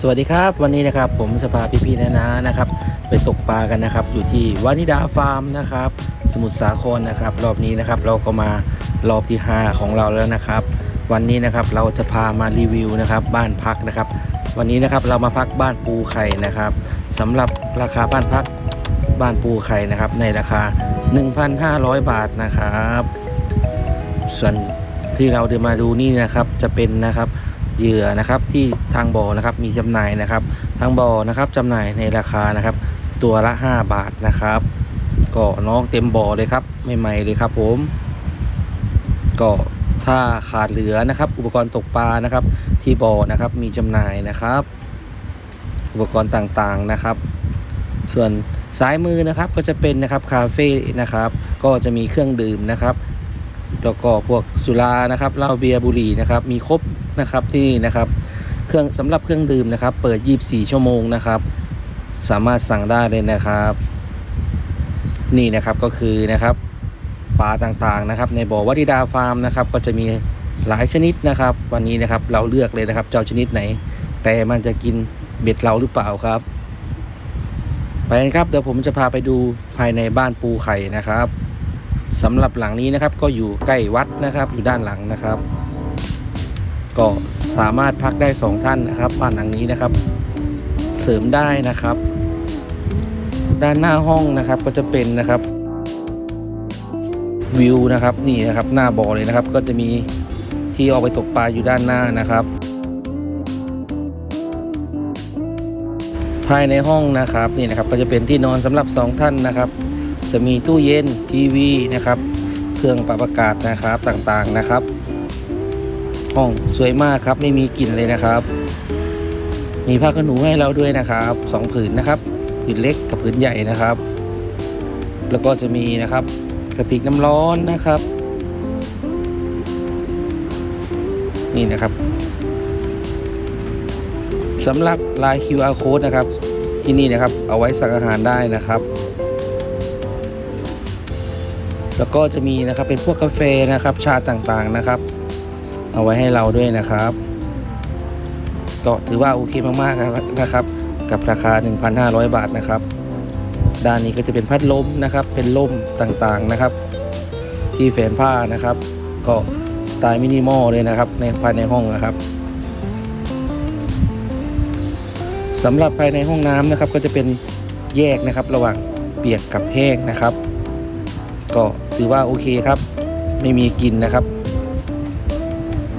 สวัสดีครับวันนี้นะครับผมสภาพี่พี่ๆนะนะนะครับไปตกปลากันนะครับ อยู่ที่วานิดาฟาร์มนะครับ สมุทรสาครนะครับ รอบนี้นะครับเราก็มารอบที่ 5 ของเราแล้วนะครับ วันนี้นะครับเราจะพามารีวิวนะครับ บ้านพักนะครับ วันนี้นะครับเรามาพักบ้านปูไข่นะครับสำหรับราคาบ้านพักบ้านปูไข่นะครับ ในราคา 1,500 บาทนะครับ ส่วนที่เราเดินมาดูนี่นะครับจะเป็นนะครับ เหยื่อนะครับที่ทางบ่อนะครับมีจำหน่ายนะครับ ทางบ่อนะครับจำหน่ายในราคานะครับ ตัวละ 5 บาทนะครับ ก็น้องเต็มบ่อเลยครับใหม่ๆเลยครับ ผม ก็ถ้าขาดเหลือนะครับ อุปกรณ์ตกปลานะครับ ที่บ่อนะครับมีจำหน่ายนะครับ อุปกรณ์ต่างๆนะครับ ส่วนซ้ายมือนะครับก็จะเป็นนะครับคาเฟ่นะครับ ก็จะมีเครื่องดื่มนะครับ แล้วก็พวกสุรานะครับเหล้าเบียร์บุหรี่นะครับ มีครบนะครับที่นี่นะครับ เครื่องสำหรับเครื่องดื่มนะครับ เปิด 24 ชั่วโมงนะครับ สามารถสั่งได้เลยนะครับ นี่นะครับก็คือนะครับปลาต่างๆนะครับ ในบ่อวัดดิดาฟาร์มนะครับ ก็จะมีหลายชนิดนะครับ วันนี้นะครับเราเลือกเลยนะครับเจ้าชนิดไหน แต่มันจะกินเบ็ดเราหรือเปล่าครับ ไปกันครับเดี๋ยวผมจะพาไปดูภายในบ้านปูไข่นะครับ สำหรับหลังนี้นะครับก็อยู่ใกล้วัดนะครับอยู่ด้านหลังนะครับ ก็สามารถพักได้สองท่านนะครับบ้านหลังนี้นะครับ เสริมได้นะครับ ด้านหน้าห้องนะครับก็จะเป็นนะครับวิวนะครับนี่นะครับหน้าบ่อเลยนะครับ ก็จะมีที่ออกไปตกปลาอยู่ด้านหน้านะครับ ภายในห้องนะครับนี่นะครับก็จะเป็นที่นอนสำหรับสองท่านนะครับ จะมีตู้เย็นทีวีนะครับ เครื่องปรับอากาศนะครับต่างๆนะครับ ห้องสวยมากครับไม่มีกลิ่นเลยนะครับ มีผ้าขนหนูให้เราด้วยนะครับสองผืนนะครับผืนเล็กกับผืนใหญ่นะครับ แล้วก็จะมีนะครับกระติกน้ำร้อนนะครับ นี่นะครับสำหรับลาย QR code นะครับ ที่นี่นะครับ เอาไว้สั่งอาหารได้นะครับ แล้วก็จะมีนะครับเป็นพวกกาแฟนะครับ ชาต่างๆนะครับ เอาไว้ให้เราด้วยนะครับ ก็ถือว่าโอเคมากๆนะครับ กับราคา 1,500 บาทนะครับ ด้านนี้ก็จะเป็นพัดลมนะครับ เป็นล่มต่างๆนะครับ ที่แฝนผ้านะครับ ก็สไตล์มินิมอลเลยนะครับ ในภายในห้องนะครับสำหรับภายในห้องน้ำนะครับ ก็จะเป็นแยกนะครับ ระหว่างเปียกกับแห้งนะครับ ก็ ถือว่าโอเคครับ ไม่มีกลิ่นนะครับ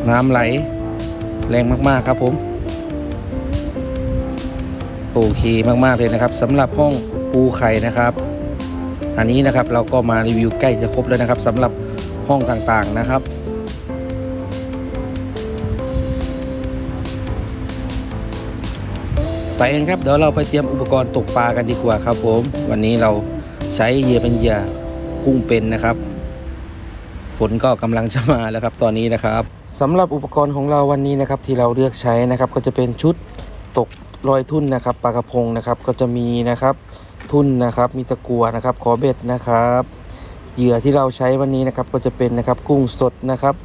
น้ำไหล แรงมากๆครับผม โอเคมากๆเลยนะครับสำหรับห้องปูไข่นะครับ อันนี้นะครับเราก็มารีวิวใกล้จะครบแล้วนะครับสำหรับห้องต่างๆนะครับไปเองครับเดี๋ยวเราไปเตรียมอุปกรณ์ตกปลากันดีกว่าครับผม วันนี้เราใช้เหยื่อเป็นเหยื่อ กุ้งเป็นนะครับ ฝนก็กำลังจะมาแล้วครับตอนนี้นะครับสำหรับอุปกรณ์ของเราวันนี้นะครับที่เราเลือกใช้นะครับ ก็จะเป็นชุดตกรอยทุ่นนะครับปลากระพงนะครับก็จะมีนะครับทุ่นนะครับมีตะกัวนะครับขอเบ็ดนะครับเหยื่อที่เราใช้วันนี้นะครับก็จะเป็นนะครับกุ้งสดนะครับ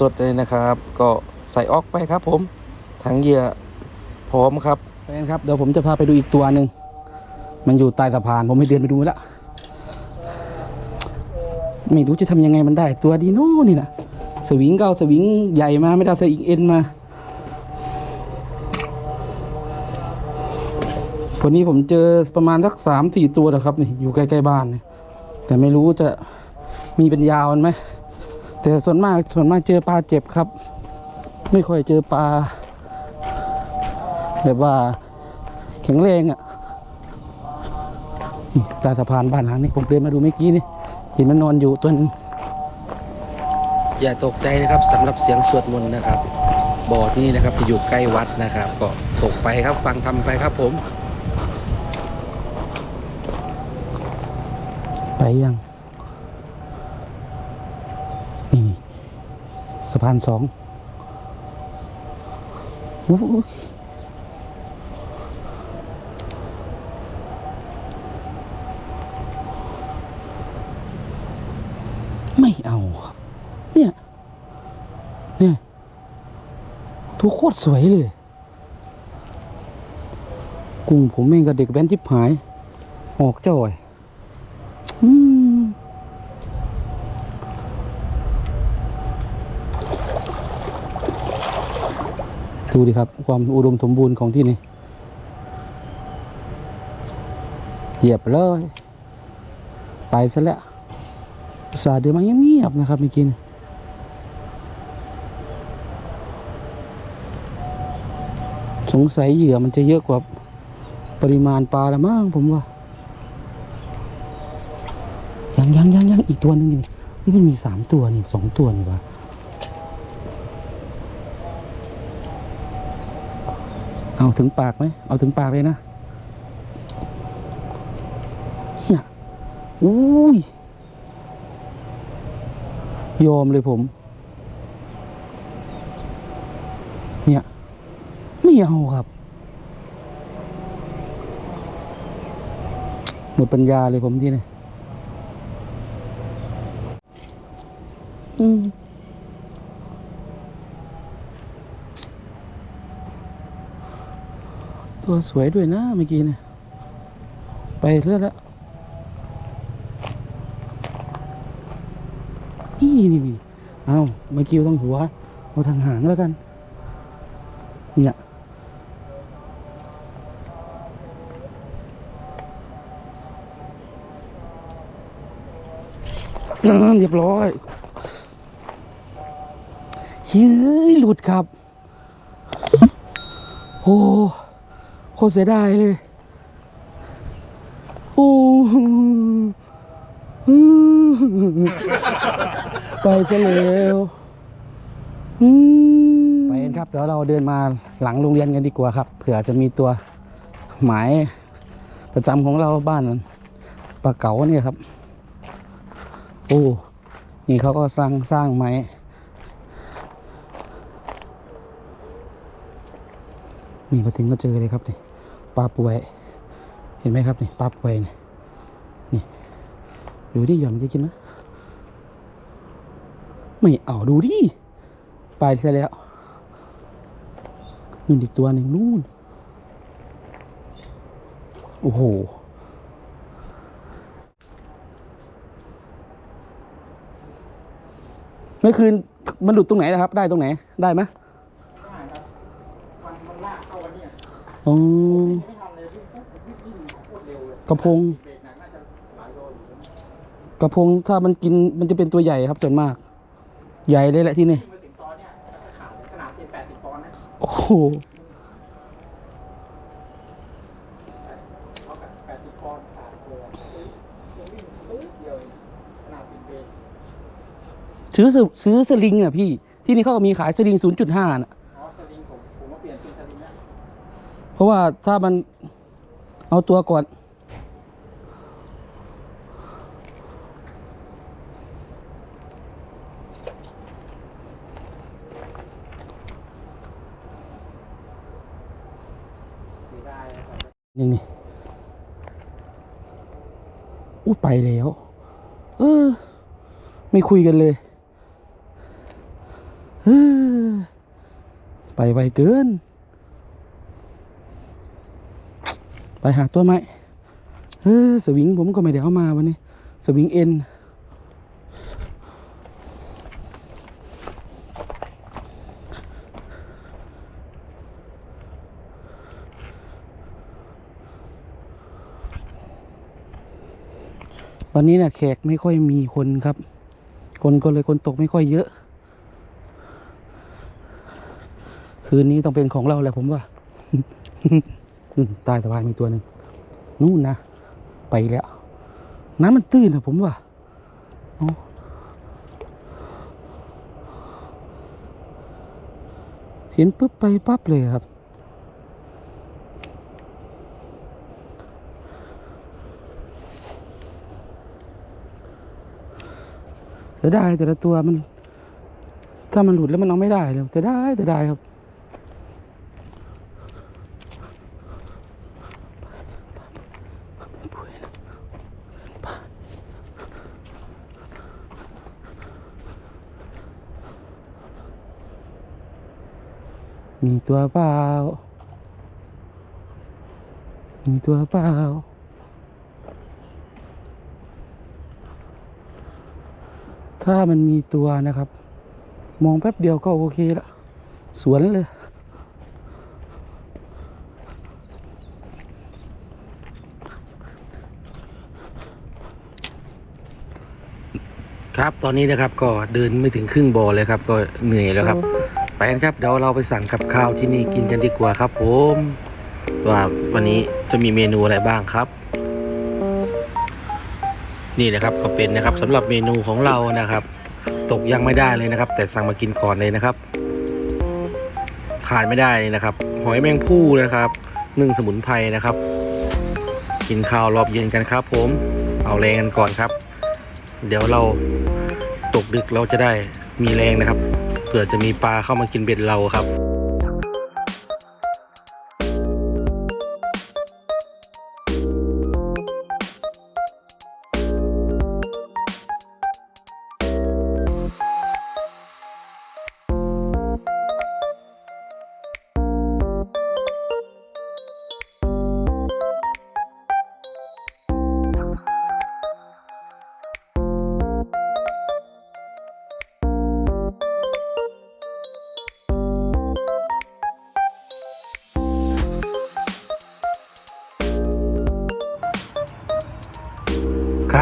สดๆเลยนะครับ ก็ใส่ออกไปครับ ผมถังเหยื่อพร้อมครับไปกันครับเดี๋ยวผมจะพาไปดูอีกตัวหนึ่งมันอยู่ใต้สะพานผมไม่เดินไปดูแล้ว ไม่รู้จะทำยังไงมันได้ ตัวดีโน่นี่นะสวิงเก้าสวิงใหญ่มาไม่ได้สวิงเอ็นมาวันนี้ผมเจอประมาณสักสามสี่ตัวนะครับนี่อยู่ใกล้ๆบ้านเนี่ยแต่ไม่รู้จะมีเป็นยาวมันไหมแต่ส่วนมากส่วนมากเจอปลาเจ็บครับ ไม่ค่อยเจอปลาแบบว่าแข็งแรงอะ่ะตาสะพานบ้านหลังนี้ผมเดินมาดูเมื่อกี้นี่ เห็นมันนอนอยู่ตัวหนึงอย่าตกใจนะครับสำหรับเสียงสวดมนต์นะครับ บ่อที่นี่นะครับจะอยู่ใกล้วัดนะครับ ก็ตกไปครับฟังทำไปครับผม ไปยังนี่สะพานสองอุ๊ย ไม่เอาครับเนี่ย เนี่ยทุกโคตรสวยเลย กุ้งผมเองกับเด็กแว้นจิบหาย ออกจ่อยอืมดูดิครับ ความอุดมสมบูรณ์ของที่นี่ เหยียบเลย ไปซะแล้ว อุตสาห์เดินมาเงียบๆนะครับเมื่อกี้สงสัยเหยื่อมันจะเยอะกว่าปริมาณปลาละมั้งผมว่า ยังยังยังยังอีกตัวนึงนี่นี่มันมีสามตัวนี่สองตัวนี่วะเอาถึงปากไหม เอาถึงปากเลยนะเนี่ยอุ้ย ยอมเลยผม เนี่ย ไม่เอาครับ หมดปัญญาเลยผมที่นี่อืมตัวสวยด้วยนะเมื่อกี้เนี่ย ไปเรื่อยแล้ว นี่นี่เอาเมื่อกี้ต้องหัวเอาทางหางแล้วกัน เนี่ยเรียบร้อยเฮ้ยหลุดครับ โอ้โคตรเสียดายเลย โอ้ ไปซะแล้วไปกันครับเดี๋ยวเราเดินมาหลังโรงเรียนกันดีกว่าครับ เผื่อจะมีตัวหมายประจำของเราบ้านปลาเก๋าเนี่ยครับโอ้นี่เขาก็สร้างสร้างไม้นี่มาถึงก็เจอเลยครับนี่ปลาป่วย เห็นไหมครับนี่ปลาป่วยนี่นี่ดูดิหย่อนจะกินไหม ไม่เอาดูดิ ไปซะแล้วนู่นอีกตัวหนึ่งนู่น โอ้โห เมื่อคืนมันหลุดตรงไหนนะครับ ได้ตรงไหน ได้ไหมได้ครับมันมันลากเข้าวันเนี้ยอ๋อไม่ทันเลยวิ่งปุ๊บวิ่งยิ่งโคตรเร็วเลยกระพงเบรกหนักน่าจะหลายโลอยู่นะกระพงถ้ามันกินมันจะเป็นตัวใหญ่ครับส่วนมาก ใหญ่เลยแหละที่นี่วิ่งมาถึงตอนเนี้ยถ้าขาดขนาดเป็นแปดสิบปอนด์นะโอ้โหเอากับแปดสิบปอนด์ขาดเลยอะยังวิ่งปื๊ดเดียวเองขนาดปิดเบรกซื้อสซื้อสลิงอะพี่ ที่นี่เขาก็มีขายสลิง 0.5น่ะอ๋อสลิงผมผมมาเปลี่ยนเป็นสลิงแล้วเพราะว่าถ้ามันเอาตัวก่อน เสียดายอะครับ นี่นี่อู้ไปแล้ว เออ ไม่คุยกันเลยเออไปไวเกิน ไปหาตัวใหม่เออสวิงผมก็ไม่ได้เอามาวันนี้ สวิงเอ็น วันนี้เนี่ยแขกไม่ค่อยมีคนครับ คนก็เลยคนตกไม่ค่อยเยอะ คืนนี้ต้องเป็นของเราแหละผมว่าใต้สะพานมีตัวหนึ่งนู่นนะไปแล้ว น้ำมันตื้นนะผมว่าเห็นปุ๊บไปปั๊บเลยครับ เสียดายแต่ละตัวมัน ถ้ามันหลุดแล้วมันเอาไม่ได้เลยเสียดายเสียดายครับมีตัวเปล่า มีตัวเปล่า ถ้ามันมีตัวนะครับ มองแป๊บเดียวก็โอเคละสวนเลยครับตอนนี้นะครับก็เดินไม่ถึงครึ่งบ่อเลยครับ ก็เหนื่อยแล้วครับ ไปกันครับเดี๋ยวเราไปสั่งกับข้าวที่นี่กินกันดีกว่าครับผม ว่าวันนี้จะมีเมนูอะไรบ้างครับ นี่นะครับก็เป็นนะครับสำหรับเมนูของเรานะครับ ตกยังไม่ได้เลยนะครับ แต่สั่งมากินก่อนเลยนะครับขาดไม่ได้เลยนะครับ หอยแมงผู้นะครับนึ่งสมุนไพรนะครับ กินข้าวรอบเย็นกันครับ ผมเอาแรงกันก่อนครับ เดี๋ยวเราตกดึกเราจะได้มีแรงนะครับเผื่อจะมีปลาเข้ามากินเบ็ดเราครับ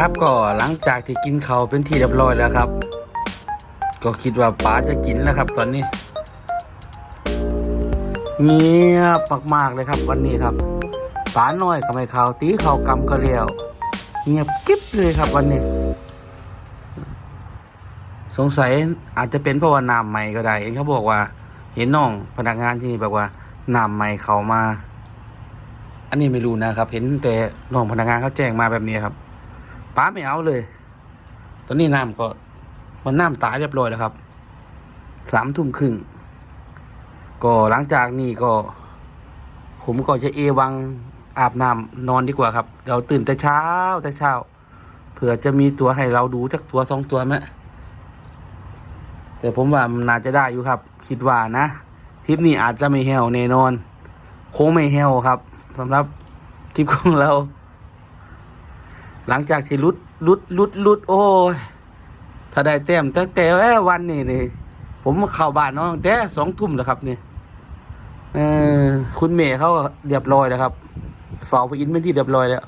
ครับก็หลังจากที่กินเขาเป็นที่เรียบร้อยแล้วครับ ก็คิดว่าป๋าจะกินแล้วครับ ตอนนี้ เงียบมากๆเลยครับ วันนี้ครับป๋าน้อยก็ไม่เขาตีเขากำก็เลี้ยว เงียบกิ๊บเลยครับวันนี้ สงสัยอาจจะเป็นเพราะว่าน้ำใหม่ก็ได้เห็นเขาบอกว่า เห็นน้องพนักงานที่นี่บอกว่าน้ำใหม่เขามา อันนี้ไม่รู้นะครับ เห็นแต่น้องพนักงานเขาแจ้งมาแบบนี้ครับ ป้าไม่เอาเลย ตอนนี้น้ำก็ มันน้ำตายเรียบร้อยแล้วครับ สามทุ่มครึ่ง ก็หลังจากนี้ก็ ผมก็จะเอวังอาบน้ำนอนดีกว่าครับเดี๋ยวตื่นแต่เช้าแต่เช้า เผื่อจะมีตัวให้เราดูสักตัวสองตัวไหมแต่ผมว่ามันน่าจะได้อยู่ครับ คิดว่านะทริปนี้อาจจะไม่แหวแน่นอน โคงไม่แหวครับสำหรับทริปของเรา หลังจากที่ลุดลุดลุดลุดโอ้ยถ้าได้แต้มตั้งแต่วันนี้นี่ ผมเข้าบ้านน้องแต่สองทุ่มแล้วครับนี่เออคุณเมย์เขาเรียบร้อยแล้วครับเฝ้าไปอินเป็นที่เรียบร้อยแล้ว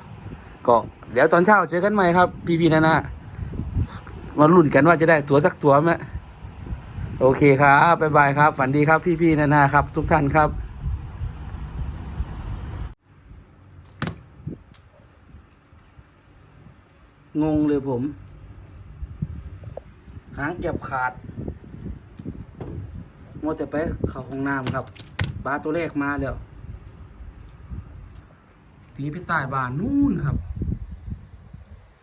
ก็ เดี๋ยวตอนเช้าเจอกันใหม่ครับ พี่พี่นานามาลุ้นกันว่าจะได้ตัวสักตัวไหมโอเคครับบ๊ายบายครับ ฝันดีครับพี่พี่นานาครับ ทุกท่านครับ งงเลยผม หางเก็บขาดมัวแต่ไปเข้าห้องน้ำครับปลาตัวแรกมาแล้ว ตีไปใต้บ้านนู่นครับ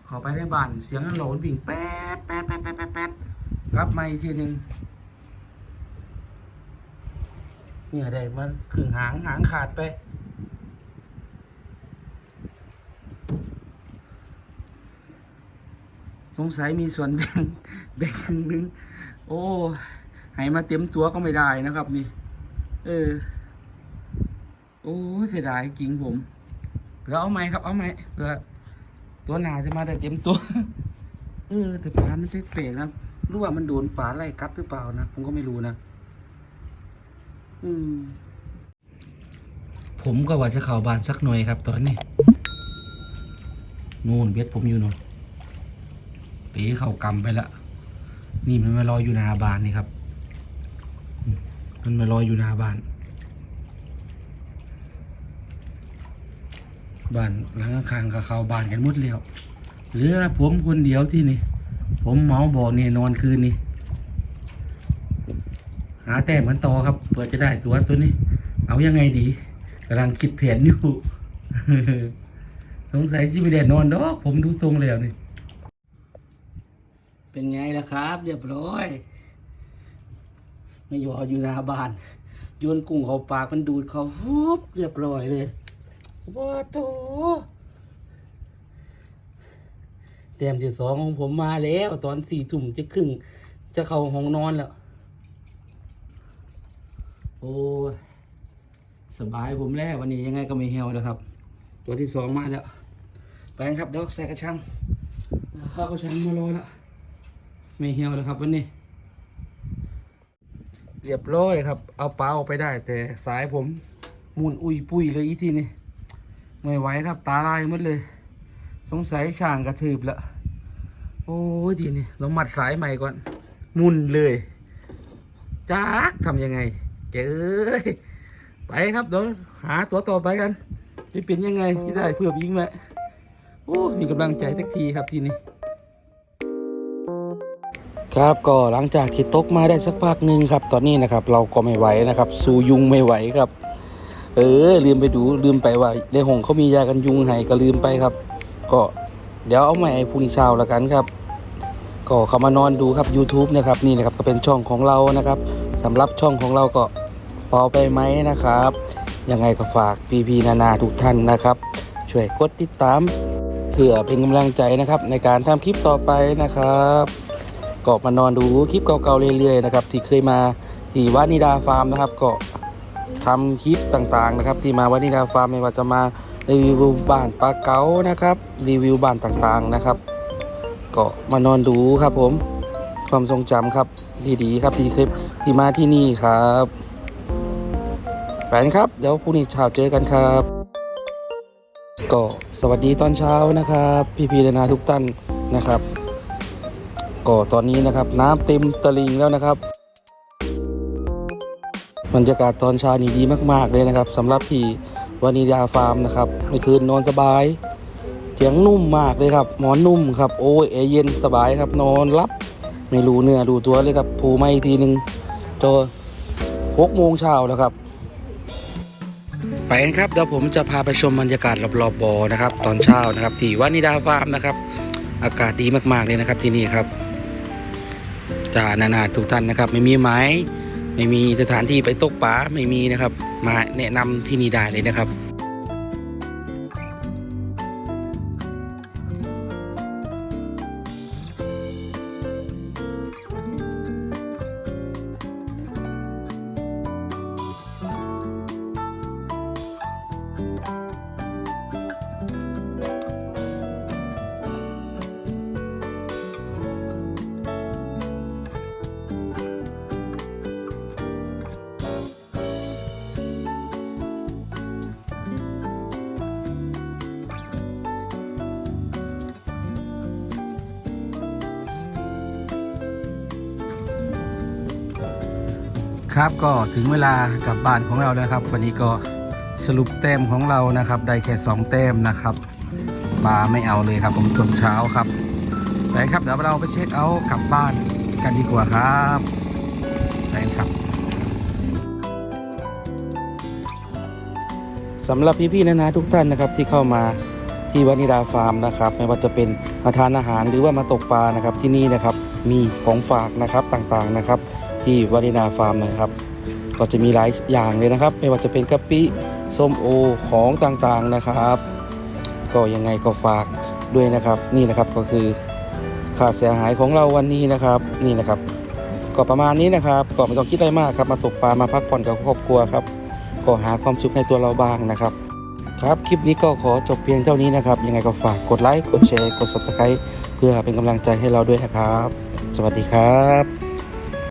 ข้าไปในบ้าน เสียงอันหลนวิ่งแป๊ดแป๊ดแป๊ดแป๊ดแป๊ดแป๊ดกลับมาอีกทีหนึ่งเนี่ยได้มันขึงหางหางขาดไป สงสัยมีส่วนแบ่งแบ่งครึ่งหนึง โอ้ให้มาเต็มตัวก็ไม่ได้นะครับนี่ เออ โอ้เสียดายจริงผมเราเอาไหมครับ เอาไหมเผื่อตัวหนาจะมาได้เต็มตัว เออ แต่ปลามันเปลกนะรู้ว่ามันโดนปลาไล่กัดหรือเปล่านะผมก็ไม่รู้นะอืม ผมก็ว่าจะเข้าบานสักหน่อยครับ ตอนนี้นู่นเบ็ดผมอยู่นู่น ปีเขากำไปละนี่มันมาลอยอยู่นาบานนี่ครับ มันมาลอยอยู่นาบาน บ้านหลังข้างกับเขาบานกันหมดแล้วเหลือผมคนเดียวที่นี่ ผมเมาบอกนี่นอนคืนนี่หาแต้มมันต่อครับเพื่อจะได้ตัวตัวนี้ เอายังไงดีกำลังคิดแผนอยู่ สงสัยจะไม่ได้นอนดอกผมดูทรงแล้วนี่ เป็นไงล่ะครับ เรียบร้อย ไม่ยออยู่หน้าบ้านโยนกุ้งเขาปากมันดูดเขาฟุบเรียบร้อยเลยว้าโตเต็มที่สองของผมมาแล้ว ตอนสี่ทุ่มจะครึ่ง จะเข้าห้องนอนแล้ว โอ้สบายผมแล้ววันนี้ยังไงก็ไม่เหี่ยวแล้วครับ ตัวที่สองมาแล้ว ไปครับเดี๋ยวใส่กระชังข้าวกระชังมารอแล้ว ไม่เหี่ยวแล้วครับวันนี้ เรียบร้อยครับ เอาปลาออกไปได้ แต่สายผมมุนอุยปุยเลยอีทีนี้ไม่ไหวครับ ตาลายหมดเลย สงสัยช่างกระทืบละโอ้ยทีนี้เรามัดสายใหม่ก่อน มุนเลยจ้ากทำยังไงแกเอ้ยไปครับเดี๋ยวหาตัวต่อไปกันจะเป็นยังไงที่ได้เพื่อยิงไหมโอ้มีกำลังใจสักทีครับทีนี้ ครับก็หลังจากที่ตกมาได้สักพักหนึ่งครับ ตอนนี้นะครับเราก็ไม่ไหวนะครับสู้ยุงไม่ไหวครับ เออลืมไปดูลืมไปว่าในห้องเขามียากันยุงให้ก็ลืมไปครับ ก็เดี๋ยวเอาใหม่พรุ่งนี้เช้าแล้วกันครับ ก็เข้ามานอนดูครับ YouTube นะครับนี่นะครับก็เป็นช่องของเรานะครับสำหรับช่องของเราก็พอไปไหมนะครับยังไงก็ฝากพี่ๆนานาทุกท่านนะครับ ช่วยกดติดตามเพื่อเป็นกำลังใจนะครับ ในการทำคลิปต่อไปนะครับ ก็มานอนดูคลิปเก่าๆเรื่อยๆนะครับที่เคยมาที่วานิดาฟาร์มนะครับก็ทำคลิปต่างๆนะครับ ที่มาวานิดาฟาร์มไม่ว่าจะมารีวิวบ้านปลาเก๋านะครับรีวิวบ้านต่างๆนะครับ ก็มานอนดูครับผมความทรงจำครับดีๆครับที่คลิปที่มาที่นี่ครับแฟนครับเดี๋ยวพรุ่งนี้เช้าเจอกันครับก็สวัสดีตอนเช้านะครับ พี่ๆและนาทุกท่านนะครับ ก็ตอนนี้นะครับน้ำเต็มตลิงแล้วนะครับบรรยากาศตอนเช้านี่ดีมากๆเลยนะครับสำหรับที่วานิดาฟาร์มนะครับเมื่อคืนนอนสบายเตียงนุ่มมากเลยครับหมอนนุ่มครับโอ้ยแอเย็นสบายครับนอนรับไม่รู้เนื้อรู้ตัวเลยครับผูมาอีกทีหนึ่งจนหกโมงเช้าแล้วครับ ไปกันครับเดี๋ยวผมจะพาไปชมบรรยากาศรอบๆบ่อนะครับ ตอนเช้านะครับที่วานิดาฟาร์มนะครับ อากาศดีมากๆเลยนะครับที่นี่ครับ จานานาทุกท่านนะครับ ไม่มีไม้ไม่มีสถานที่ไปตกปลาไม่มีนะครับ มาแนะนำที่นี่ได้เลยนะครับ ครับก็ถึงเวลากลับบ้านของเราแล้วครับ วันนี้ก็สรุปแต้มของเรานะครับ ได้แค่สองแต้มนะครับปลาไม่เอาเลยครับ ผมช่วงเช้าครับไปครับเดี๋ยวเราไปเช็คเอาท์กลับบ้านกันดีกว่าครับไปครับสำหรับพี่ๆนะนะทุกท่านนะครับที่เข้ามาที่วานิดาฟาร์มนะครับ ไม่ว่าจะเป็นมาทานอาหารหรือว่ามาตกปลานะครับที่นี่นะครับมีของฝากนะครับต่างๆนะครับ ที่วานินาฟาร์มนะครับ ก็จะมีหลายอย่างเลยนะครับ ไม่ว่าจะเป็นกะปิส้มโอของต่างๆนะครับ ก็ยังไงก็ฝากด้วยนะครับ นี่นะครับก็คือค่าเสียหายของเราวันนี้นะครับ นี่นะครับ ก็ประมาณนี้นะครับ ก็ไม่ต้องคิดอะไรมากครับ มาตกปลามาพักผ่อนกับครอบครัวครับ ก็หาความสุขให้ตัวเราบ้างนะครับ ครับคลิปนี้ก็ขอจบเพียงเท่านี้นะครับ ยังไงก็ฝากกดไลค์กดแชร์กด subscribe เพื่อเป็นกำลังใจให้เราด้วยนะครับ สวัสดีครับ